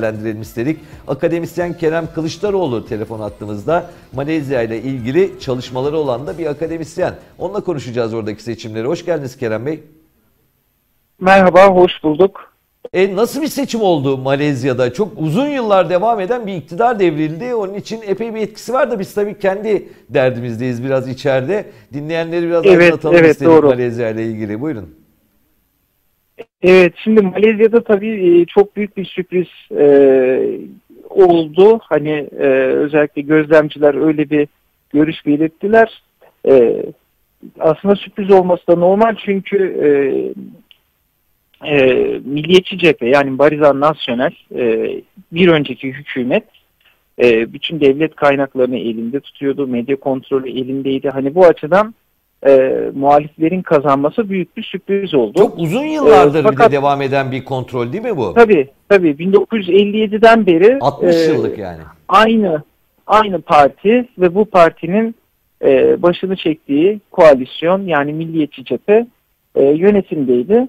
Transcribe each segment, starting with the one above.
değerlendirelim istedik. Akademisyen Kerem Kılıçdaroğlu telefon attığımızda Malezya ile ilgili çalışmaları olan da bir akademisyen. Onunla konuşacağız oradaki seçimleri. Hoş geldiniz Kerem Bey. Merhaba, hoş bulduk. E, nasıl bir seçim oldu Malezya'da? Çok uzun yıllar devam eden bir iktidar devrildi. Onun için epey bir etkisi var da biz tabii kendi derdimizdeyiz biraz içeride. Dinleyenleri biraz Evet, anlatalım evet, istedik doğru. Malezya ile ilgili. Buyurun. Evet, şimdi Malezya'da tabii e, çok büyük bir sürpriz e, oldu. Hani e, özellikle gözlemciler öyle bir görüş belirttiler. E, aslında sürpriz olması da normal çünkü e, e, Milliyetçi Cephe yani Barizan Nasyonel e, bir önceki hükümet e, bütün devlet kaynaklarını elinde tutuyordu. Medya kontrolü elindeydi. Hani bu açıdan e, muhaliflerin kazanması büyük bir sürpriz oldu. Çok uzun yıllardır Ee, bir de fakat- devam eden bir kontrol değil mi bu? Tabii tabii 1957'den beri 60 e, yıllık yani. aynı aynı parti ve bu partinin e, başını çektiği koalisyon yani Milliyetçi Cephe e, yönetimdeydi.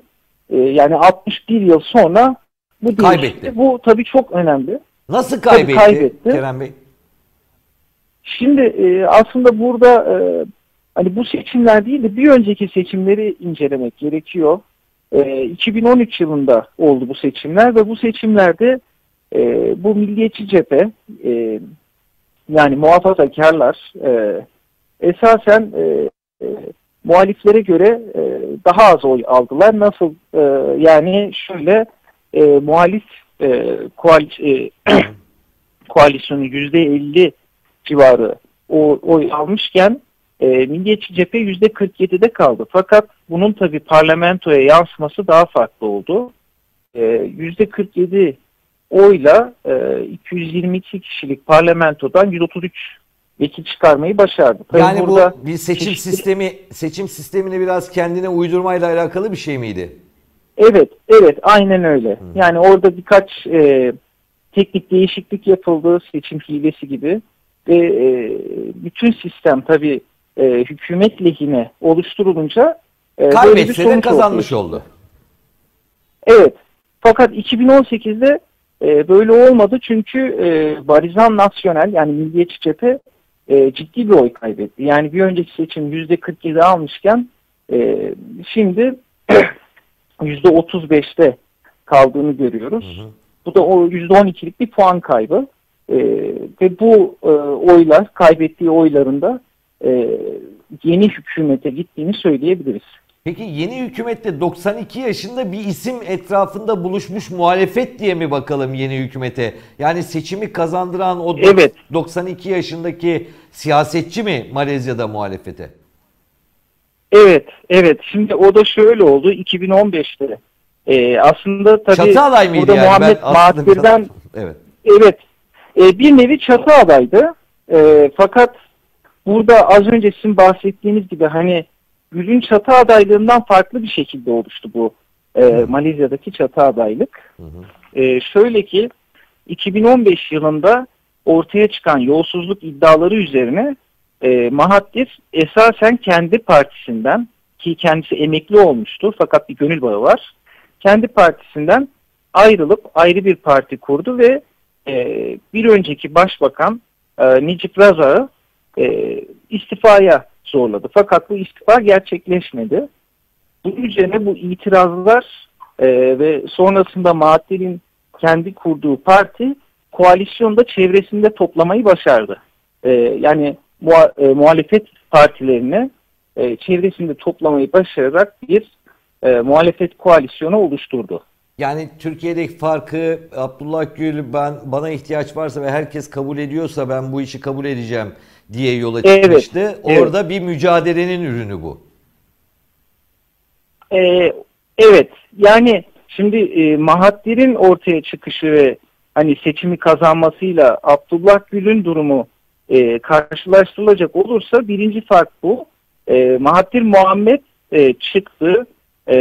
E, yani 61 yıl sonra bu değişti. Kaybetti. Bu tabii çok önemli. Nasıl Tabii kaybetti, kaybetti. Kerem Bey? Şimdi e, aslında burada e, hani bu seçimler değil de bir önceki seçimleri incelemek gerekiyor. E, 2013 yılında oldu bu seçimler ve bu seçimlerde e, bu milliyetçi cephe e, yani muhafazakarlar e, esasen e, e, muhaliflere göre e, daha az oy aldılar. Nasıl e, yani şöyle e, muhalif e, koal- e, koalisyonu yüzde 50 civarı o, oy almışken e, Milliyetçi Cephe yüzde 47'de kaldı. Fakat bunun tabi parlamentoya yansıması daha farklı oldu. E, yüzde 47 oyla e, 222 kişilik parlamentodan 133 vekil çıkarmayı başardı. Tabii Yani burada bu bir seçim çeşitli- sistemi seçim sistemini biraz kendine uydurmayla alakalı bir şey miydi? Evet, evet, aynen öyle. Yani orada birkaç e, teknik değişiklik yapıldı, seçim hilesi gibi ve e, bütün sistem tabii e, hükümet lehine oluşturulunca e, böyle bir Kaybetse de kazanmış oldu. Evet, fakat 2018'de e, böyle olmadı çünkü e, Barizan Nasyonel yani Milliyetçi Cephe e, ciddi bir oy kaybetti. Yani bir önceki seçim %47 almışken e, şimdi %35'te kaldığını görüyoruz. Bu da o %12'lik bir puan kaybı. E, ve bu e, oylar, kaybettiği oylarında e, yeni hükümete gittiğini söyleyebiliriz. Peki yeni hükümette 92 yaşında bir isim etrafında buluşmuş muhalefet diye mi bakalım yeni hükümete? Yani seçimi kazandıran o Evet. 92 yaşındaki siyasetçi mi Malezya'da muhalefete? Evet, evet. Şimdi o da şöyle oldu. 2015'te e, aslında tabii Çatı aday mıydı burada yani? Muhammed biraz- Evet. evet e, bir nevi çatı adaydı. E, fakat burada az önce sizin bahsettiğiniz gibi hani Gül'ün çatı adaylığından farklı bir şekilde oluştu bu e, Malezya'daki çatı adaylık. E, şöyle ki 2015 yılında ortaya çıkan yolsuzluk iddiaları üzerine e, Mahathir esasen kendi partisinden ki kendisi emekli olmuştu fakat bir gönül bağı var. Kendi partisinden ayrılıp ayrı bir parti kurdu ve e, bir önceki başbakan e, Necip Razak'ı e, istifaya zorladı. Fakat bu istifa gerçekleşmedi. Bunun üzerine bu itirazlar e, ve sonrasında Mahathir'in kendi kurduğu parti koalisyonda çevresinde toplamayı başardı. E, yani muha- e, muhalefet partilerini e, çevresinde toplamayı başararak bir e, muhalefet koalisyonu oluşturdu. Yani Türkiye'deki farkı Abdullah Gül ben bana ihtiyaç varsa ve herkes kabul ediyorsa ben bu işi kabul edeceğim diye yola Evet, çıkmıştı. evet. Orada bir mücadelenin ürünü bu. Ee, evet yani şimdi e, Mahathir'in ortaya çıkışı ve hani seçimi kazanmasıyla Abdullah Gül'ün durumu e, karşılaştırılacak olursa birinci fark bu. E, Mahathir Muhammed e, çıktı e,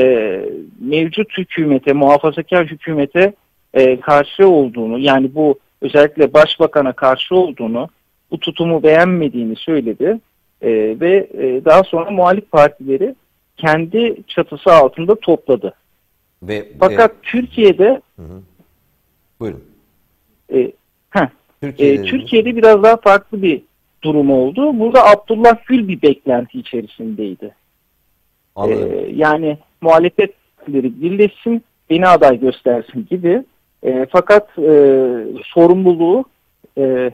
mevcut hükümete, muhafazakar hükümete e, karşı olduğunu yani bu özellikle başbakana karşı olduğunu, bu tutumu beğenmediğini söyledi. E, ve e, daha sonra muhalif partileri kendi çatısı altında topladı. Ve, Fakat ve Türkiye'de buyurun. e, heh, Türkiye'de. e, Türkiye'de biraz daha farklı bir durum oldu. Burada Abdullah Gül bir beklenti içerisindeydi. Anladım. Ee, yani muhalefetleri birleşsin, beni aday göstersin gibi. Ee, fakat e, sorumluluğu e,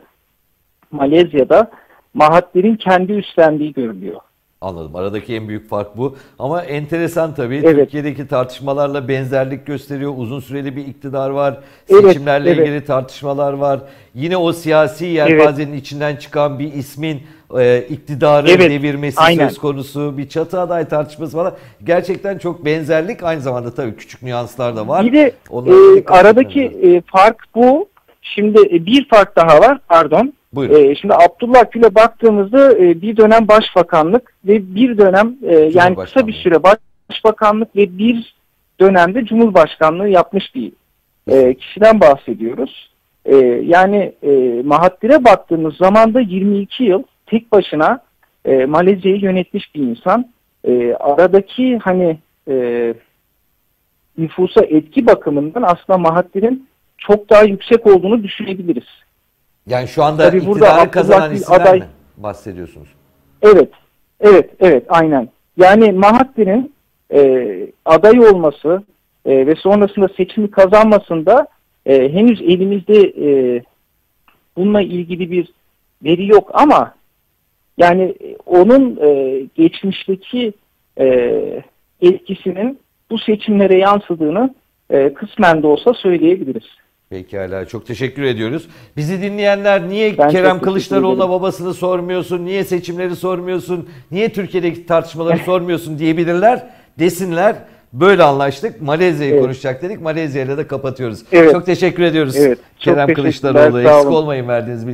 Malezya'da Mahathir'in kendi üstlendiği görülüyor. Anladım. Aradaki en büyük fark bu. Ama enteresan tabii. Evet. Türkiye'deki tartışmalarla benzerlik gösteriyor. Uzun süreli bir iktidar var. Evet, Seçimlerle evet. ilgili tartışmalar var. Yine o siyasi yelpazenin içinden çıkan bir ismin e, iktidarı Evet, devirmesi aynen. söz konusu. Bir çatı aday tartışması falan. Gerçekten çok benzerlik. Aynı zamanda tabii küçük nüanslar da var. Bir de Onlara e, aradaki e, fark bu. Şimdi e, bir fark daha var. Pardon. Buyurun. E, şimdi Abdullah Gül'e baktığımızda e, bir dönem başbakanlık ve bir dönem e, yani kısa bir süre başbakanlık ve bir dönemde cumhurbaşkanlığı yapmış bir e, kişiden bahsediyoruz. E, yani e, Mahathir'e baktığımız zaman da 22 yıl tek başına e, Malezya'yı yönetmiş bir insan. E, aradaki hani e, nüfusa etki bakımından aslında Mahathir'in çok daha yüksek olduğunu düşünebiliriz. Yani şu anda Tabii iktidarı kazanan isimler aday- mi bahsediyorsunuz? Evet, evet, evet, aynen. Yani Mahathir'in e, aday olması e, ve sonrasında seçimi kazanmasında e, henüz elimizde e, bununla ilgili bir veri yok ama yani e, onun e, geçmişteki e, etkisinin bu seçimlere yansıdığını e, kısmen de olsa söyleyebiliriz. Pekala çok teşekkür ediyoruz. Bizi dinleyenler niye Ben Kerem Kılıçdaroğlu'na babasını sormuyorsun, niye seçimleri sormuyorsun, niye Türkiye'deki tartışmaları sormuyorsun diyebilirler, desinler. Böyle anlaştık. Malezya'yı Evet. konuşacak dedik. Malezya ile de kapatıyoruz. Evet. Çok teşekkür ediyoruz. Evet, Kerem Kılıçdaroğlu eksik olmayın verdiğiniz bilgi.